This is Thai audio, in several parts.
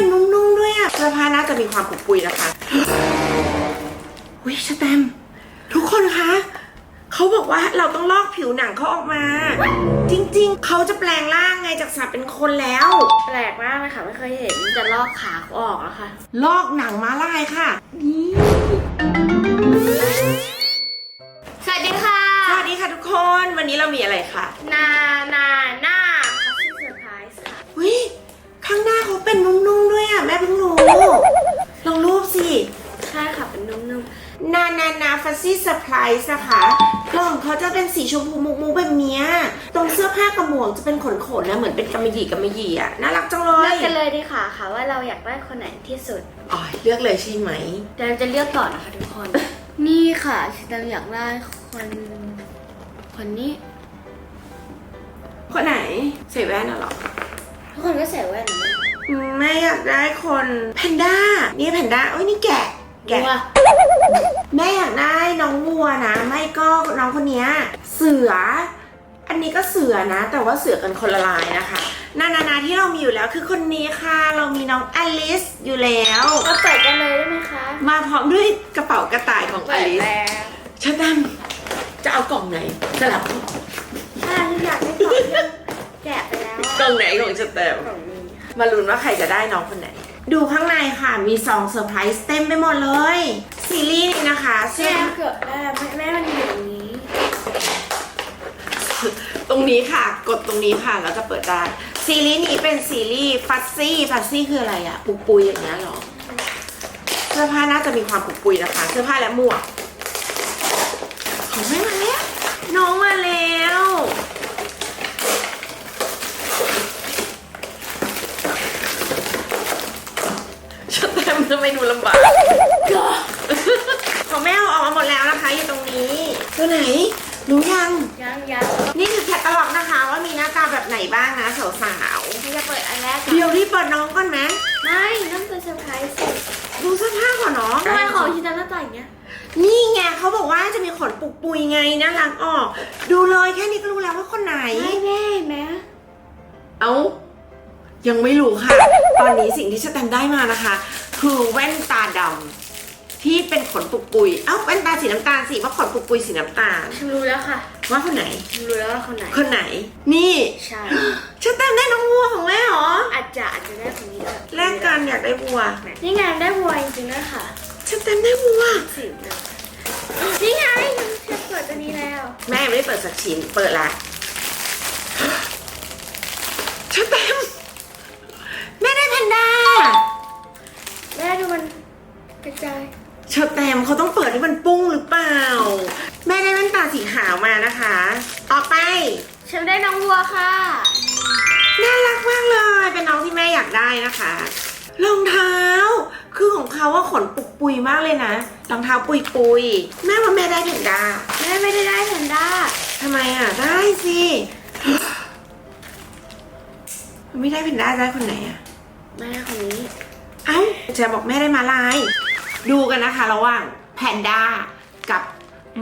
เป็นนุ่มๆด้วยอะเสื้อผ้าน่าจะมีความปุกปุยนะคะวิชแตมป์ทุกคนคะเขาบอกว่าเราต้องลอกผิวหนังเขาออกมา จริงๆ เขาจะแปลงร่างไงจากสัตว์เป็นคนแล้ว แปลกมากเลยค่ะ ไม่เคยเห็นจะลอกขาเขาออกแล้วค่ะ ลอกหนังมาลายค่ะ สวัสดีค่ะ สวัสดีค่ะทุกคน วันนี้เรามีอะไรคะนา นานานาฟัซซี่เซอร์ไพรส์นะคะกล่องเขาจะเป็นสีชมพูมุกมุกๆแบบเนี้ยตรงเสื้อผ้ากระหมวกจะเป็นขนๆนะเหมือนเป็นกำมะหยี่กำมะหยี่อะน่ารักจังเลๆเลืยอกกันเลยดีค่ะค่ะว่าเราอยากได้คนไหนที่สุดอ๋อเลือกเลยใช่ไหมเดี๋ยวเราจะเลือกก่อนนะคะทุกคน นี่ค่ะชิตามอยากได้คนคนนี้ คนไหนใส่แว่นน่ะเหรอทุกคนก็ใส่แว่นนะอืมแม่อยากได้คนแพนด้านี่แพนด้าโอ้ยนี่แกะ แกะวัวแม่อยากได้น้องวัวนะ ไม่ก็น้องคนเนี้ยเสือ อันนี้ก็เสือนะ แต่ว่าเสือกันคนละลายนะคะ นานานาที่เรามีอยู่แล้วคือคนนี้ค่ะ เรามีน้องอลิสอยู่แล้ว เราเปิดกันเลยได้ไหมคะมาพร้อมด้วยกระเป๋ากระต่ายของอเปิดลิสแล้วชัดดันจะเอากล่องไหน สลับใช่ที่อยากได้ก่อนที่แกะไปแล้วกล่องไหนของสแตมกล่องนี้ค่ะมาลุ้นว่าใครจะได้น้องคนไหน ดูข้างในค่ะ มีซองเซอร์ไพรส์เต็มไปหมดเลย ซีรีส์นี้นะคะแม่เกิดได้แม่แม่มันอยู่ตรงนี้ตรงนี้ค่ะ กดตรงนี้ค่ะ แล้วจะเปิดได้ ซีรีส์นี้เป็นซีรีส์ฟัซซี่ ฟัซซี่คืออะไรอะปุกปุยอย่างเงี้ยเหรอ เสื้อผ้าน่าจะมีความปุกปุยนะคะ เสื้อผ้าและหมวกของแม่มาแล้ว น้องมาแล้ว บบไหนบ้างนะสาวเราจะเปิดอันแรกๆก่อนเดี๋ยวรีบเปิดน้องก่อนไหมไม่ต้องเป็นเซอร์ไพรส์สิดูเสื้อผ้าก่อนเนาะทำไมของชิตาหน้าตาอย่างเงี้ยนี่ไงเขาบอกว่าจะมีขนปุกปุยไงน่ารักออก ดูเลยแค่นี้ก็รู้แล้วว่าคนไหน ไม่แม่แม่เอ้ายังไม่รู้ค่ะ ตอนนี้สิ่งที่ฉันทำได้มานะคะ คือแว่นตาดำ ที่เป็นขนปุกปุย เอ้าแว่นตาสีน้ำตาลสิว่าขนปุกปุยสีน้ำตาล ฉันรู้แล้วค่ะว่าคนไหน ฉันรู้แล้วว่าคนไหน คนไหน นี่ใช่ ฉันทำได้น้องวัวของแม่เหรอ อาจจะอาจจะได้คนนี้ด้วยแลกกันอยากได้วัว นี่ไงได้วัวจริงๆด้วยค่ะ ฉันทำได้วัว สิบเลยนี่ไงฉันเปิดตัวนี้แล้ว แม่ยังไม่ได้เปิดสักชิ้น เปิดละ ฉันได้น้องวัวค่ะ น่ารักมากเลย เป็นน้องที่แม่อยากได้นะคะรองเท้า คือของเขาว่าขนปุกปุยมากเลยนะรองเท้าปุยปุยแม่ว่าแม่ได้แพนด้าแม่ไม่ได้ได้แพนด้าทำไมอะ ได้สิไม่ได้แพนด้าได้คนไหนอะแม่คนนี้ เอ้าจะบอกแม่ได้มาลาย ดูกันนะคะ ระหว่างแพนด้ากับ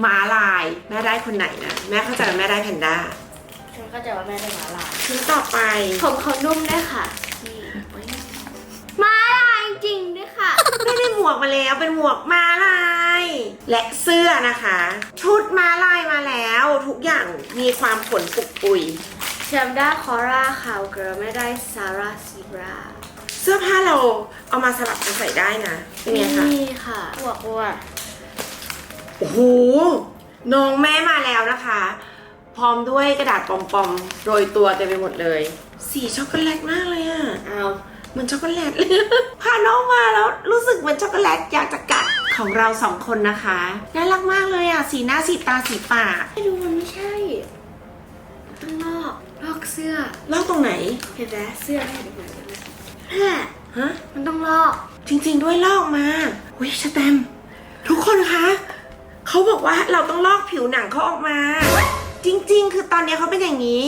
ม้าลาย แม่ได้คนไหนนะ แม่เข้าใจว่าแม่ได้แพนด้า ฉันก็จะว่าแม่ได้หมาลายชิ้นต่อไป ผมเขานุ่มด้วยค่ะนี่โอ๊ยหมาลายจริงด้วยค่ะแม่ได้หมวกมาแล้วเป็นหมวกม้าลาย และเสื้อนะคะ ชุดม้าลายมาแล้ว ทุกอย่างมีความขนปุกปุยแชมด้าคอร่าคาวเกิร์ลไม่ได้ซาร่าซีบราเสื้อผ้าเราเอามาสลับกันใส่ได้นะเป็นไงคะนี่ค่ะบวกวัวโอ้โหน้องแม่มาแล้วนะคะ พร้อมด้วยกระดาษปอมๆโรยตัวเต็มไปหมดเลย สีช็อกโกแลตมากเลยอะเอาเหมือนช็อกโกแลตเลยพาน้องมาแล้วรู้สึกเหมือนช็อกโกแลตอยากจะกัดของเราสองคนนะคะน่ารักมากเลยอะสีหน้าสีตาสีปากให้ดูมันไม่ใช่ต้องลอกลอกเสื้อลอกตรงไหนเห็นไหมเสื้อแม่ดูเหมือนกันไหมแม่ฮะมันต้องลอกจริง ๆ ด้วยลอกมาอุ้ยชะแตมป์ทุกคนคะเขาบอกว่าเราต้องลอกผิวหนังเขาออกมา จริง ๆ คือตอนนี้เขาเป็นอย่างนี้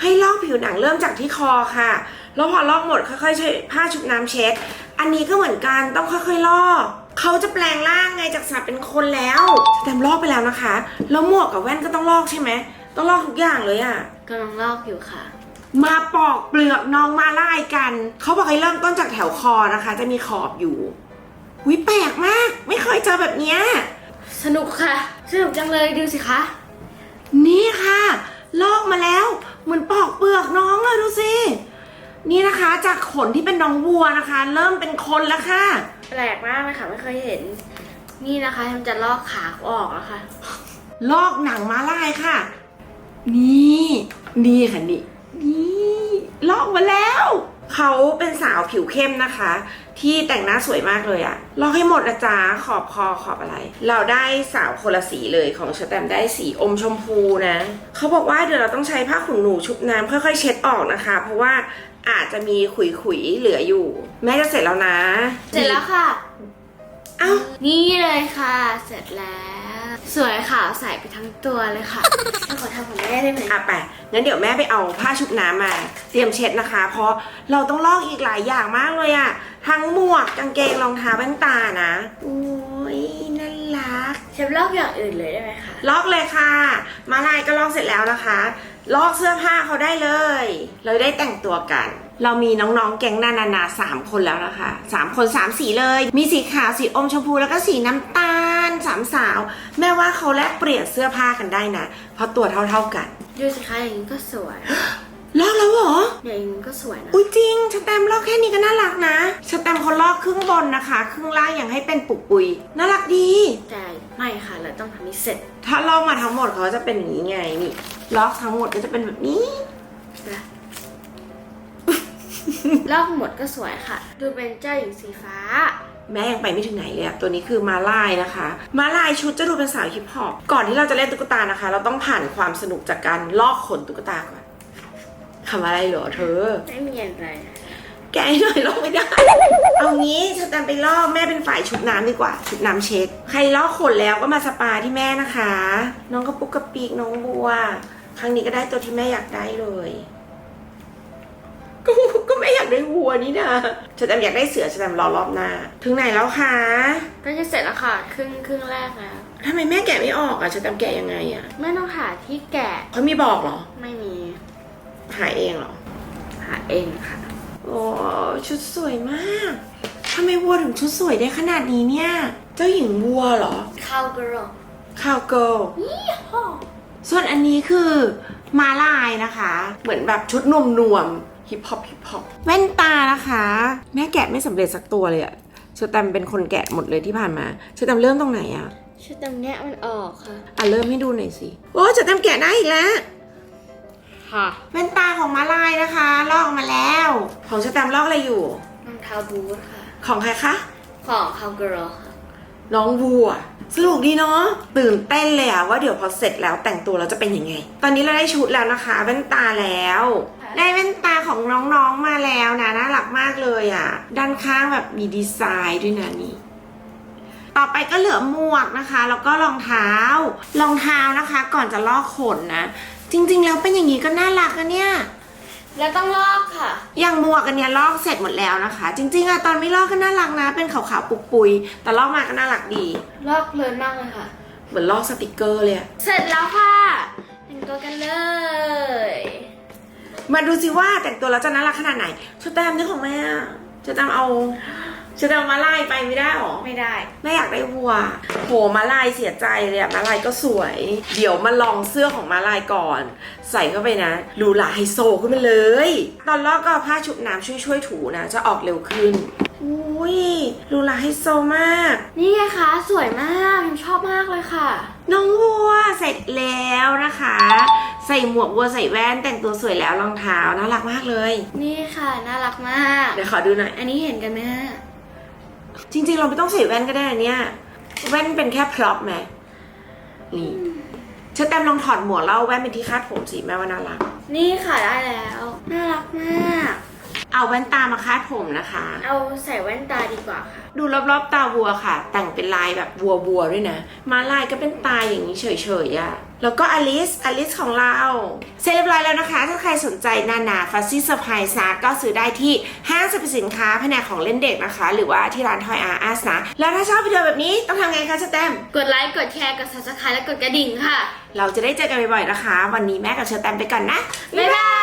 ให้ลอกผิวหนังเริ่มจากที่คอค่ะ แล้วพอลอกหมดค่อยๆใช้ผ้าชุบน้ำเช็ด อันนี้ก็เหมือนกันต้องค่อยๆลอกเขาจะแปลงร่างไงจากสัตว์เป็นคนแล้วแต่ลอกไปแล้วนะคะ แล้วหมวกกับแว่นก็ต้องลอกใช่ไหมต้องลอกทุกอย่างเลยอะกำลังลอกอยู่ค่ะ มาปอกเปลือกน้องมาลายกัน เขาบอกให้เริ่มต้นจากแถวคอนะคะ จะมีขอบอยู่วิแปลกมาก ไม่เคยเจอแบบเนี้ยสนุกค่ะ สนุกจังเลยดูสิคะ นี่ค่ะ ลอกมาแล้ว เหมือนปอกเปลือกน้องเลยดูสิ นี่นะคะ จากขนที่เป็นน้องวัวนะคะ เริ่มเป็นคนแล้วค่ะ แปลกมากเลยค่ะไม่เคยเห็น นี่นะคะมันจะลอกขาออกแล้วค่ะ ลอกหนังมาลายค่ะ นี่ นี่ค่ะนี่ นี่ ลอกมาแล้ว เขาเป็นสาวผิวเข้มนะคะ ที่แต่งหน้าสวยมากเลยอะลอกให้หมดนะจ๊ะขอบคอขอบอะไร เราได้สาวคนละสีเลยของชแตมได้สีอมชมพูนะเขาบอกว่าเดี๋ยวเราต้องใช้ผ้าขนหนูชุบน้ำค่อยๆ เช็ดออกนะคะ เพราะว่าอาจจะมีขุยๆเหลืออยู่ แม่จะเสร็จแล้วนะ เสร็จแล้วค่ะ อ้านี่เลยค่ะ เสร็จแล้ว สวยค่ะใส่ไปทั้งตัวเลยค่ะขอทำของแม่ได้ไหมอะไปงั้นเดี๋ยวแม่ไปเอาผ้าชุบน้ำมา เตรียมเช็ดนะคะ เพราะเราต้องลอกอีกหลายอย่างมากเลยอะทั้งหมวกกางเกงรองเท้าแว่นตานะโอ้ยน่ารักเชฟลอกอย่างอื่นเลยได้ไหมคะลอกเลยค่ะ มาลายก็ลอกเสร็จแล้วนะคะ ลอกเสื้อผ้าเขาได้เลย เราได้แต่งตัวกัน เรามีน้องๆ แก๊งนานานาสามคนแล้วนะคะสามคนสามสีเลย มีสีขาวสีอมชมพูแล้วก็สีน้ำตาลสามสาว แม่ว่าเขาแลกเปลี่ยนเสื้อผ้ากันได้นะเพราะตัวเท่าๆกันดูสิคะอย่างนี้ก็สวยลอกแล้วเหรออย่างนี้ก็สวยนะอุ้ยจริงสแตมป์ลอกแค่นี้ก็น่ารักนะสแตมป์เขาลอกครึ่งบนนะคะ ครึ่งล่างยังให้เป็นปุกปุยน่ารักดีแต่ไม่ค่ะเราต้องทำให้เสร็จ ถ้าลอกมาทั้งหมดเขาจะเป็นอย่างนี้ไงนี่ลอกทั้งหมดก็จะเป็นแบบนี้นะ ลอกหมดก็สวยค่ะ ดูเป็นเจ้าหญิงสีฟ้า แม่ยังไปไม่ถึงไหนเลยอะตัวนี้คือมาลายนะคะ มาลายชุดจะดูเป็นสาวฮิปฮอปก่อนที่เราจะเล่นตุ๊กตานะคะ เราต้องผ่านความสนุกจากการลอกขนตุ๊กตาก่อนทำอะไรเหรอเธอ ไม่มีอะไร แกะให้หน่อยลอกไม่ได้ เอางี้สแตมป์ไปลอกแม่เป็นฝ่ายชุบน้ำดีกว่า ชุบน้ำเช็ด ใครลอกขนแล้วก็มาสปาที่แม่นะคะ น้องกระปุกกระปีกน้องบัว ครั้งนี้ก็ได้ตัวที่แม่อยากได้เลย ก็ก็แม่อยากได้วัวนี่นะสแตมป์อยากได้เสือสแตมป์รอรอบหน้า ถึงไหนแล้วคะก็จะเสร็จแล้วค่ะครึ่งครึ่งแรกแล้วทำไมแม่แกะไม่ออกอะสแตมป์แกะยังไงอะไม่ต้องหาที่แกะเขามีบอกเหรอ ไม่มี หาเองเหรอ หาเองค่ะ โอ้ชุดสวยมากทำไมวัวถึงชุดสวยได้ขนาดนี้เนี่ย เจ้าหญิงวัวเหรอข้าวกระโหลกคาวเกิลยี่ห้อส่วนอันนี้คือ มาลายนะคะ เหมือนแบบชุดนวมนวมฮิปฮอปฮิปฮอปแว่นตานะคะ แม่แกะไม่สำเร็จสักตัวเลยอะเชอแตมเป็นคนแกะหมดเลยที่ผ่านมาเชอแตมเริ่มตรงไหนอะชุดตรงเนี้ยมันออกค่ะ อะ เริ่มให้ดูหน่อยสิ โอ้เชอแตมแกะได้อีกแล้ว ค่ะแว่นตาของมาลายนะคะ ลอกมาแล้ว ของเชอแตมลอกอะไรอยู่ รองเท้าบูทค่ะ ของใครคะ ของข้าวกระโหลกค่ะ น้องวัวสนุกดีเนาะตื่นเต้นเลยอะว่าเดี๋ยวพอเสร็จแล้วแต่งตัวเราจะเป็นยังไง ตอนนี้เราได้ชุดแล้วนะคะแว่นตาแล้วค่ะได้แว่นตาของน้องๆมาแล้วนะน่ารักมากเลยอะด้านข้างแบบมีดีไซน์ด้วยนะนี่ต่อไปก็เหลือหมวกนะคะ แล้วก็รองเท้ารองเท้านะคะ ก่อนจะลอกขนนะ จริง ๆ แล้วเป็นอย่างนี้ก็น่ารักนะเนี่ย แล้วต้องลอกค่ะ อย่างหมวกอันเนี้ยลอกเสร็จหมดแล้วนะคะ จริงๆอะตอนไม่ลอกก็น่ารักนะ เป็นขาวๆปุกปุยๆแต่ลอกมาก็น่ารักดี ลอกเพลินมากเลยค่ะ เหมือนลอกสติกเกอร์เลยอะเสร็จแล้วค่ะแต่งตัวกันเลย มาดูสิว่าแต่งตัวแล้วจะน่ารักขนาดไหนชแตมป์นี่ของแม่อะชแตมป์เอา ชแตมป์มาไล่ไปไม่ได้หรอ ไม่ได้แม่อยากได้วัว โหมาลายเสียใจเลยอะมาลายก็สวย เดี๋ยวมาลองเสื้อของมาลายก่อน ใส่เข้าไปนะหรูหราไฮโซขึ้นมาเลย ตอนลอกก็เอาผ้าชุบน้ำช่วยช่วยๆถูนะ จะออกเร็วขึ้น อุ้ยหรูหราไฮโซมาก นี่ไงคะ สวยมากพิมชอบมากเลยค่ะ น้องวัวเสร็จแล้วนะคะ ใส่หมวกวัวใส่แว่นแต่งตัวสวยแล้วรองเท้าน่ารักมากเลย นี่ค่ะ น่ารักมาก เดี๋ยวขอดูหน่อย อันนี้เห็นกันไหมฮะ จริง ๆ เราไม่ต้องใส่แว่นก็ได้นะเนี่ย แว่นเป็นแค่พร็อพไหมนี่เชอแตมลองถอดหมวกเล่าแว่นเป็นที่คาดผมสิแม่ว่าน่ารัก นี่ค่ะได้แล้ว น่ารักมาก เอาแว่นตามาคาดผมนะคะ เอาใส่แว่นตาดีกว่าค่ะ ดูรอบๆตาวัวค่ะ แต่งเป็นลายแบบวัววัวๆด้วยนะ มาลายก็เป็นตาอย่างนี้เฉยๆอะ่ะแล้วก็อลิสอลิสของเรา เสร็จเรียบร้อยแล้วนะคะ ถ้าใครสนใจนานาฟัซซี่เซอร์ไพรส์นะก็ซื้อได้ที่ห้างสรรพสินค้าแผนกของเล่นเด็กนะคะ หรือว่าที่ร้านทอยอาร์อาร์นะ แล้วถ้าชอบวิดีโอแบบนี้ต้องทำไงคะสแตมป์กดไลค์ กดแชร์ กด subscribe และกดกระดิ่งค่ะ เราจะได้เจอกันบ่อยๆนะคะ วันนี้แม่กับเชอแตมไปก่อนนะ บ๊ายบาย